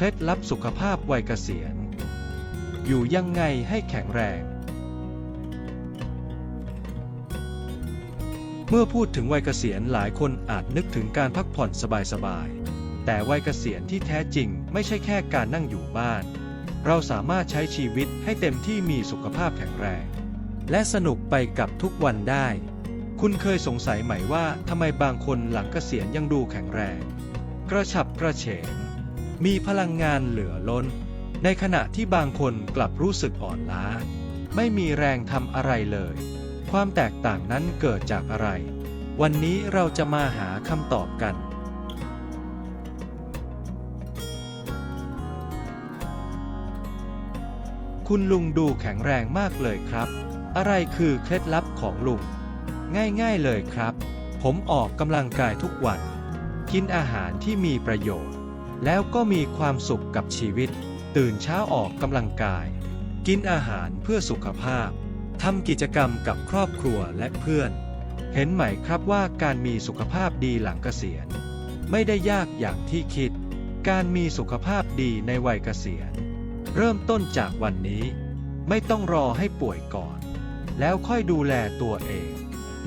เคล็ดลับสุขภาพวัยเกษียณ อยู่ยังไงให้แข็งแรง เมื่อพูดถึงวัยเกษียณหลายคนอาจนึกถึงการพักผ่อนสบายๆ แต่วัยเกษียณที่แท้จริงไม่ใช่แค่การนั่งอยู่บ้าน เราสามารถใช้ชีวิตให้เต็มที่มีสุขภาพแข็งแรง และสนุกไปกับทุกวันได้ คุณเคยสงสัยไหมว่าทำไมบางคนหลังเกษียณยังดูแข็งแรง กระฉับกระเฉง มีพลังงานเหลือล้น ในขณะที่บางคนกลับรู้สึกอ่อนล้า ไม่มีแรงทำอะไรเลย ความแตกต่างนั้นเกิดจากอะไร วันนี้เราจะมาหาคำตอบกันคุณลุงดูแข็งแรงมากเลยครับ อะไรคือเคล็ดลับของลุง ง่ายๆเลยครับ ผมออกกำลังกายทุกวัน กินอาหารที่มีประโยชน์ แล้วก็มีความสุขกับชีวิต ตื่นเช้าออกกำลังกาย กินอาหารเพื่อสุขภาพทำกิจกรรมกับครอบครัวและเพื่อน เห็นไหมครับว่าการมีสุขภาพดีหลังเกษียณ ไม่ได้ยากอย่างที่คิด การมีสุขภาพดีในวัยเกษียณ เริ่มต้นจากวันนี้ ไม่ต้องรอให้ป่วยก่อน แล้วค่อยดูแลตัวเอง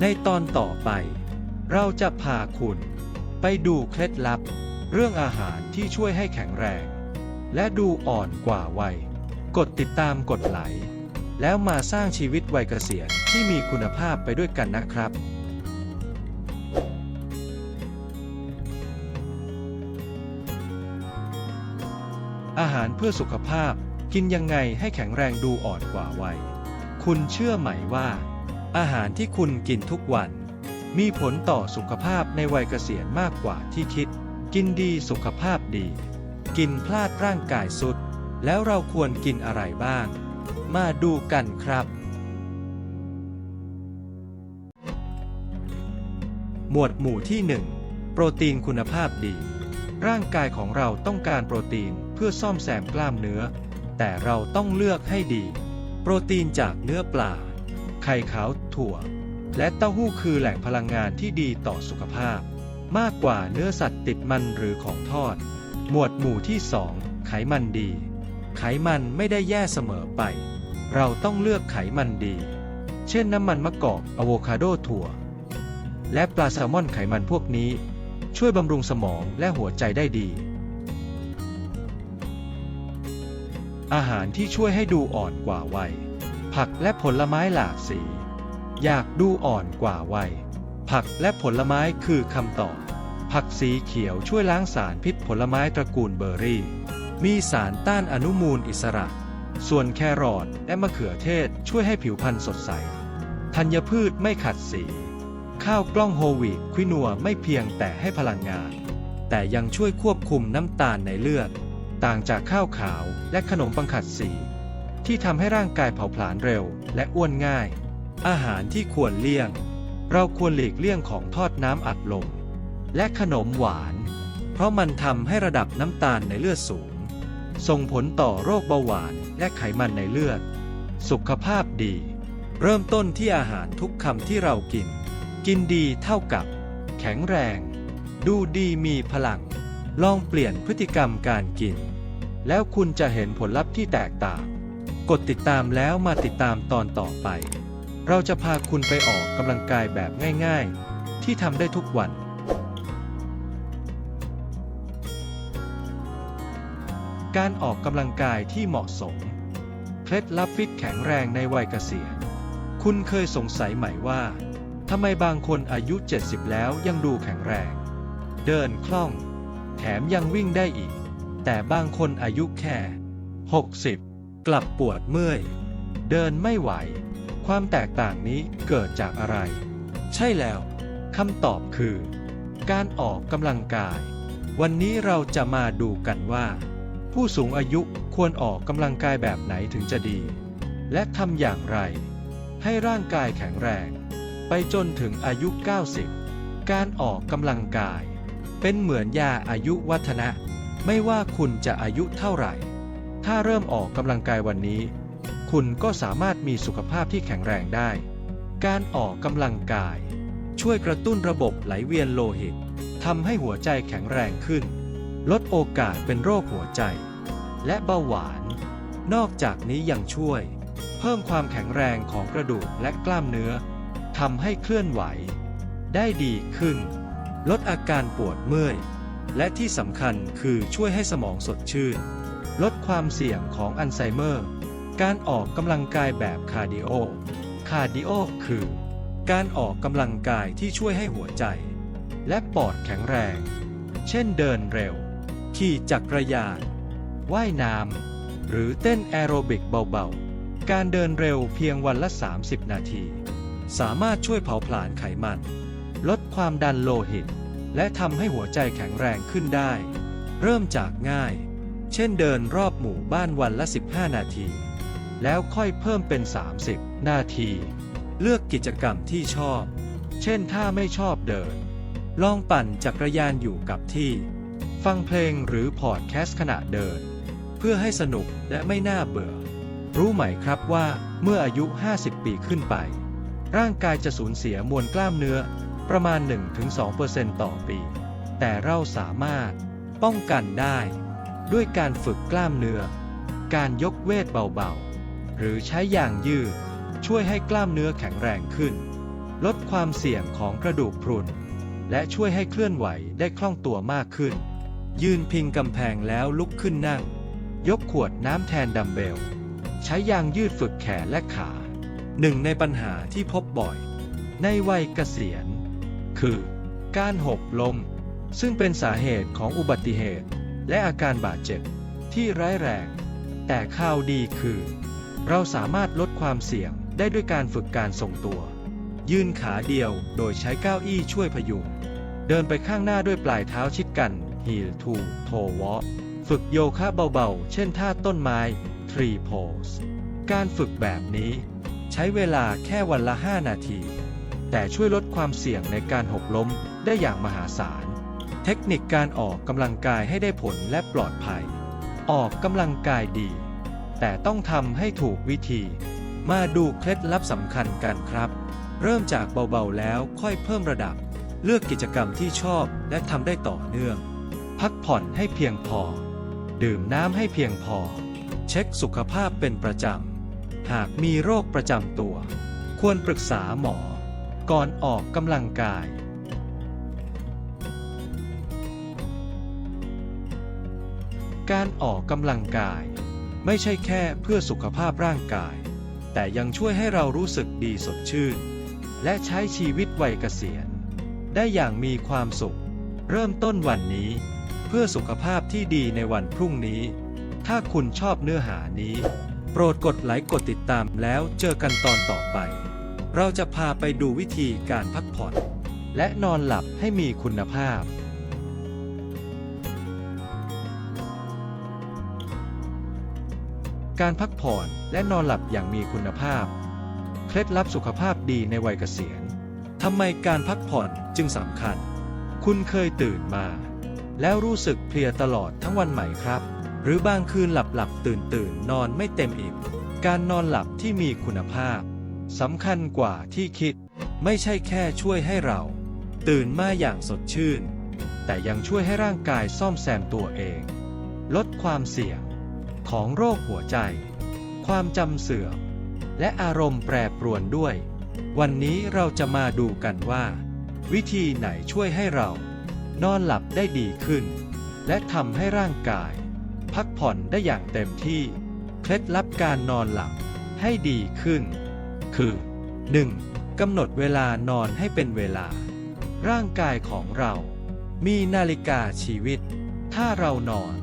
ในตอนต่อไป เราจะพาคุณ ไปดูเคล็ดลับ เรื่องอาหารที่ช่วยให้แข็งแรง และดูอ่อนกว่าวัย กดติดตามกดไลค์แล้วมาสร้างชีวิตวัยเกษียณที่มีคุณภาพไปด้วยกันนะครับอาหารเพื่อสุขภาพกินยังไงให้แข็งแรงดูอ่อนกว่าวัย คุณเชื่อไหมว่า อาหารที่คุณกินทุกวัน มีผลต่อสุขภาพในวัยเกษียณมากกว่าที่คิด กินดีสุขภาพดี กินพลาดร่างกายสุด แล้วเราควรกินอะไรบ้าง มาดูกันครับ หมวดหมู่ที่ 1 โปรตีนคุณภาพดี ร่างกายของเราต้องการโปรตีนเพื่อซ่อมแซมกล้ามเนื้อ แต่เราต้องเลือกให้ดี โปรตีนจากเนื้อปลา ไข่ขาวถั่ว และเต้าหู้คือแหล่งพลังงานที่ดีต่อสุขภาพ มากกว่าเนื้อสัตว์ติดมันหรือของทอด หมวดหมู่ที่ 2 ไขมันดี ไขมันไม่ได้แย่เสมอไป เราต้องเลือกไขมันดี เช่นน้ำมันมะกอกอะโวคาโดถั่ว และปลาแซลมอนไขมันพวกนี้ ช่วยบำรุงสมองและหัวใจได้ดี อาหารที่ช่วยให้ดูอ่อนกว่าวัย ผักและผลไม้หลากสี อยากดูอ่อนกว่าวัยผักและผลไม้คือคำตอบ ผักสีเขียวช่วยล้างสารพิษผลไม้ตระกูลเบอร์รี่ มีสารต้านอนุมูลอิสระ ส่วนแครอทและมะเขือเทศช่วยให้ผิวพรรณสดใส ธัญพืชไม่ขัดสี ข้าวกล้องโฮวีตควินัวไม่เพียงแต่ให้พลังงาน แต่ยังช่วยควบคุมน้ำตาลในเลือด ต่างจากข้าวขาวและขนมปังขัดสี ที่ทำให้ร่างกายเผาผลาญเร็วและอ้วนง่าย อาหารที่ควรเลี่ยง เราควรหลีกเลี่ยงของทอดน้ำอัดลม และขนมหวาน เพราะมันทำให้ระดับน้ำตาลในเลือดสูง ส่งผลต่อโรคเบาหวานและไขมันในเลือด สุขภาพดี เริ่มต้นที่อาหารทุกคำที่เรากิน กินดีเท่ากับ แข็งแรง ดูดีมีพลัง ลองเปลี่ยนพฤติกรรมการกิน แล้วคุณจะเห็นผลลัพธ์ที่แตกต่าง กดติดตามแล้วมาติดตามตอนต่อไป เราจะพาคุณไปออกกำลังกายแบบง่าย ๆ ที่ทำได้ทุกวัน การออกกำลังกายที่เหมาะสม เคล็ดลับฟิตแข็งแรงในวัยเกษียณ คุณเคยสงสัยไหมว่าทำไมบางคนอายุ 70 แล้วยังดูแข็งแรง เดินคล่อง แถมยังวิ่งได้อีก แต่บางคนอายุแค่ 60 กลับปวดเมื่อย เดินไม่ไหว ความแตกต่างนี้เกิดจากอะไร ใช่แล้วคำตอบคือ การออกกำลังกาย วันนี้เราจะมาดูกันว่า ผู้สูงอายุควรออกกำลังกายแบบไหนถึงจะดี และทำอย่างไร ให้ร่างกายแข็งแรง ไปจนถึงอายุ 90 การออกกำลังกาย เป็นเหมือนยาอายุวัฒนะ ไม่ว่าคุณจะอายุเท่าไหร่ ถ้าเริ่มออกกำลังกายวันนี้ คุณก็สามารถมีสุขภาพที่แข็งแรงได้ การออกกำลังกาย ช่วยกระตุ้นระบบไหลเวียนโลหิตทำให้หัวใจแข็งแรงขึ้น ลดโอกาสเป็นโรคหัวใจ และเบาหวาน นอกจากนี้ยังช่วย เพิ่มความแข็งแรงของกระดูกและกล้ามเนื้อทำให้เคลื่อนไหว ได้ดีขึ้น ลดอาการปวดเมื่อย และที่สำคัญคือช่วยให้สมองสดชื่น ลดความเสี่ยงของอัลไซเมอร์ การออกกำลังกายแบบคาร์ดิโอ คาร์ดิโอคือ การออกกำลังกายที่ช่วยให้หัวใจ และปอดแข็งแรง เช่นเดินเร็ว ขี่จักรยาน ว่ายน้ำ หรือเต้นแอโรบิกเบาๆ การเดินเร็วเพียงวันละ 30 นาที สามารถช่วยเผาผลาญไขมัน ลดความดันโลหิต และทำให้หัวใจแข็งแรงขึ้นได้ เริ่มจากง่าย เช่นเดินรอบหมู่บ้านวันละ 15 นาที แล้วค่อยเพิ่มเป็น 30 นาที เลือกกิจกรรมที่ชอบ เช่นถ้าไม่ชอบเดิน ลองปั่นจักรยานอยู่กับที่ ฟังเพลงหรือพอดแคสต์ขณะเดิน เพื่อให้สนุกและไม่น่าเบื่อ รู้ไหมครับว่าเมื่ออายุ 50 ปีขึ้นไป ร่างกายจะสูญเสียมวลกล้ามเนื้อประมาณ 1-2%ต่อปี แต่เราสามารถป้องกันได้ ด้วยการฝึกกล้ามเนื้อ การยกเวทเบาๆ หรือใช้ยางยืด ช่วยให้กล้ามเนื้อแข็งแรงขึ้น ลดความเสี่ยงของกระดูกพรุน และช่วยให้เคลื่อนไหวได้คล่องตัวมากขึ้น ยืนพิงกำแพงแล้วลุกขึ้นนั่ง ยกขวดน้ำแทนดัมเบล ใช้ยางยืดฝึกแขนและขา หนึ่งในปัญหาที่พบบ่อย ในวัยเกษียณ คือ การหกล้ม ซึ่งเป็นสาเหตุของอุบัติเหตุ และอาการบาดเจ็บที่ร้ายแรง แต่ข่าวดีคือ เราสามารถลดความเสี่ยงได้ด้วยการฝึกการทรงตัว ยืนขาเดียวโดยใช้เก้าอี้ช่วยพยุง เดินไปข้างหน้าด้วยปลายเท้าชิดกัน heel to toe walk ฝึกโยคะเบาๆ เช่นท่าต้นไม้ tree pose การฝึกแบบนี้ ใช้เวลาแค่วันละ 5 นาที แต่ช่วยลดความเสี่ยงในการหกล้มได้อย่างมหาศาล เทคนิคการออกกำลังกายให้ได้ผลและปลอดภัย ออกกำลังกายดี แต่ต้องทำให้ถูกวิธี มาดูเคล็ดลับสำคัญกันครับ เริ่มจากเบาๆแล้วค่อยเพิ่มระดับ เลือกกิจกรรมที่ชอบและทำได้ต่อเนื่อง พักผ่อนให้เพียงพอ ดื่มน้ำให้เพียงพอ เช็คสุขภาพเป็นประจำ หากมีโรคประจำตัว ควรปรึกษาหมอ ก่อนออกกำลังกายการออกกำลังกาย ไม่ใช่แค่เพื่อสุขภาพร่างกาย แต่ยังช่วยให้เรารู้สึกดีสดชื่น และใช้ชีวิตวัยเกษียณ ได้อย่างมีความสุข เริ่มต้นวันนี้ พื่อสุขภาพที่ดีในวันพรุ่งนี้ ถ้าคุณชอบเนื้อหานี้ โปรดกดไลค์กดติดตามแล้วเจอกันตอนต่อไป เราจะพาไปดูวิธีการพักผ่อน และนอนหลับให้มีคุณภาพการพักผ่อนและนอนหลับอย่างมีคุณภาพ เคล็ดลับสุขภาพดีในวัยเกษียณ ทำไมการพักผ่อนจึงสำคัญ คุณเคยตื่นมา แล้วรู้สึกเพลียตลอดทั้งวันไหม่ครับ หรือบางคืนหลับหลับตื่นตื่นนอนไม่เต็มอิ่มการนอนหลับที่มีคุณภาพสำคัญกว่าที่คิด ไม่ใช่แค่ช่วยให้เรา ตื่นมาอย่างสดชื่น แต่ยังช่วยให้ร่างกายซ่อมแซมตัวเอง ลดความเสี่ยง ของโรคหัวใจ ความจำเสื่อม และอารมณ์แปรปรวนด้วย วันนี้เราจะมาดูกันว่า วิธีไหนช่วยให้เรา นอนหลับได้ดีขึ้น และทำให้ร่างกาย พักผ่อนได้อย่างเต็มที่ เคล็ดลับการนอนหลับให้ดีขึ้น คือ 1. กำหนดเวลานอนให้เป็นเวลา ร่างกายของเรา มีนาฬิกาชีวิต ถ้าเรานอน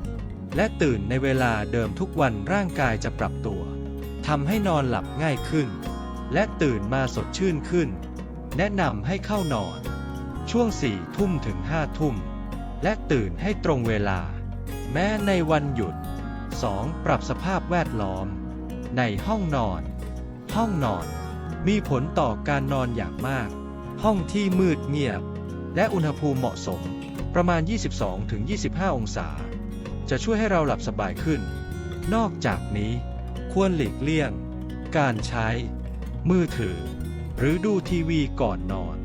และตื่นในเวลาเดิมทุกวันร่างกายจะปรับตัวทำให้นอนหลับง่ายขึ้น และตื่นมาสดชื่นขึ้น แนะนำให้เข้านอน ช่วงสี่ทุ่มถึงห้าทุ่ม และตื่นให้ตรงเวลา แม้ในวันหยุด 2. ปรับสภาพแวดล้อม ในห้องนอน ห้องนอน มีผลต่อการนอนอย่างมาก ห้องที่มืดเงียบ และอุณหภูมิเหมาะสม ประมาณ 22-25 องศา จะช่วยให้เราหลับสบายขึ้น นอกจากนี้ ควรหลีกเลี่ยง การใช้ มือถือ หรือดูทีวีก่อนนอน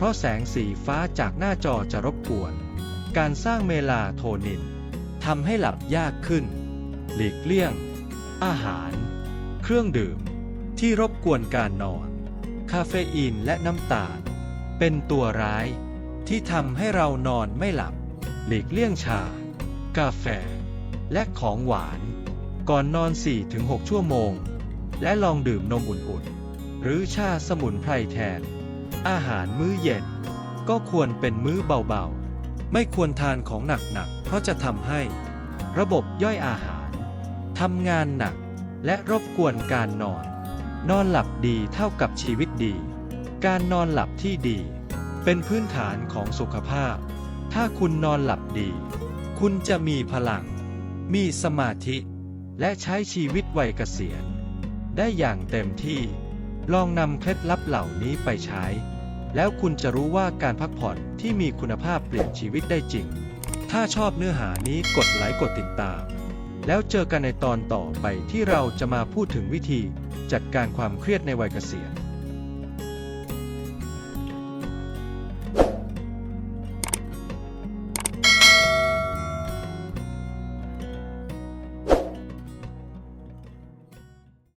เพราะแสงสีฟ้าจากหน้าจอจะรบกวน การสร้างเมลาโทนินทำให้หลับยากขึ้น หลีกเลี่ยง อาหาร เครื่องดื่ม ที่รบกวนการนอน คาเฟอีนและน้ำตาล เป็นตัวร้ายที่ทำให้เรานอนไม่หลับ หลีกเลี่ยงชา กาแฟ และของหวาน ก่อนนอน 4-6 ชั่วโมง และลองดื่มนมอุ่นๆ หรือชาสมุนไพรแทน อาหารมื้อเย็น ก็ควรเป็นมื้อเบาๆ ไม่ควรทานของหนักๆ เพราะจะทำให้ ระบบย่อยอาหารทำงานหนักและรบกวนการนอน นอนหลับดีเท่ากับชีวิตดี การนอนหลับที่ดี เป็นพื้นฐานของสุขภาพ ถ้าคุณนอนหลับดี คุณจะมีพลัง มีสมาธิ และใช้ชีวิตวัยเกษียณ ได้อย่างเต็มที่ ลองนำเคล็ดลับเหล่านี้ไปใช้ แล้วคุณจะรู้ว่าการพักผ่อนที่มีคุณภาพเปลี่ยนชีวิตได้จริง ถ้าชอบเนื้อหานี้กดไลค์กดติดตาม แล้วเจอกันในตอนต่อไปที่เราจะมาพูดถึงวิธีจัดการความเครียดในวัยเกษียณ